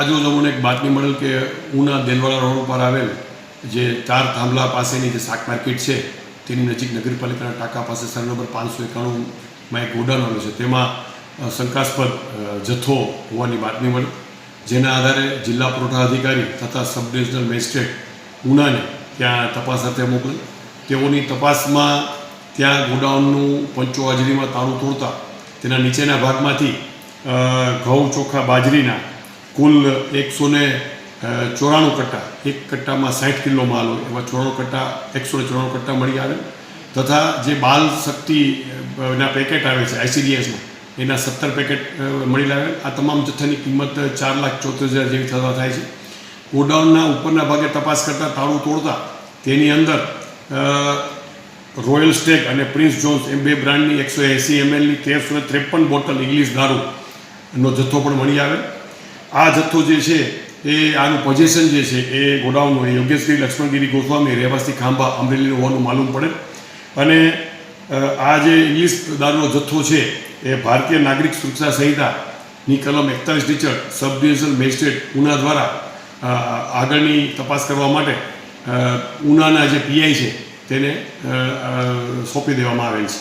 આજુ અમને એક બાતમી મળેલ કે ઉના દેલવાળા રોડ ઉપર આવેલ જે ચાર થાંભલા પાસેની જે શાક માર્કેટ છે, તેની નજીક નગરપાલિકાના ટાંકા પાસે સર નંબર પાંચસો એકાણુંમાં એક ગોડાઉન આવેલું છે. તેમાં શંકાસ્પદ જથ્થો હોવાની બાતમી મળી જેના આધારે જિલ્લા પુરવઠા અધિકારી તથા સબ ડિવિઝનલ મેજિસ્ટ્રેટ ઉનાને ત્યાં તપાસ અર્થે મોકલી તેઓની તપાસમાં ત્યાં ગોડાઉનનું પંચો હાજરીમાં તાળું તોડતા તેના નીચેના ભાગમાંથી ઘઉં ચોખા બાજરીના કુલ એકસો ને ચોરાણું કટ્ટા, એક કટ્ટામાં સાઠ કિલો માલ હોય. એવા ચોરાણું કટ્ટા, એકસો ને ચોરાણું કટ્ટા મળી આવે. તથા જે બાલ શક્તિ ના પેકેટ આવે છે આઈસીડીએસમાં એના સત્તર પેકેટ મળી લાવે આ તમામ જથ્થાની કિંમત ચાર લાખ ચોત્રીસ હજાર જેવી થતા થાય છે. ગોડાઉનના ઉપરના ભાગે તપાસ કરતાં તાળું તોડતા તેની અંદર રોયલ સ્ટેક અને પ્રિન્સ જોન્સ એમ બે બ્રાન્ડની એકસો એંસી એમએલની તેરસો ત્રેપન બોટલ ઇંગ્લિશ દારૂનો જથ્થો પણ મળી આવે. આ જથ્થો જે છે, એ આનું પોઝિશન જે છે, એ ગોડાઉનનું યોગેશગીરી લક્ષ્મણગીરી ગોસ્વામી રહેવાસી ખાંભા અમરેલીનું હોવાનું માલુમ પડે. અને આ જે ઇંગ્લિશ દારૂનો જથ્થો છે, એ ભારતીય નાગરિક સુરક્ષા સંહિતાની કલમ એકતાલીસ teacher sub divisional magistrate Una દ્વારા આગળની તપાસ કરવા માટે ઉનાના જે પીઆઈ છે, તેને સોંપી દેવામાં આવેલ છે.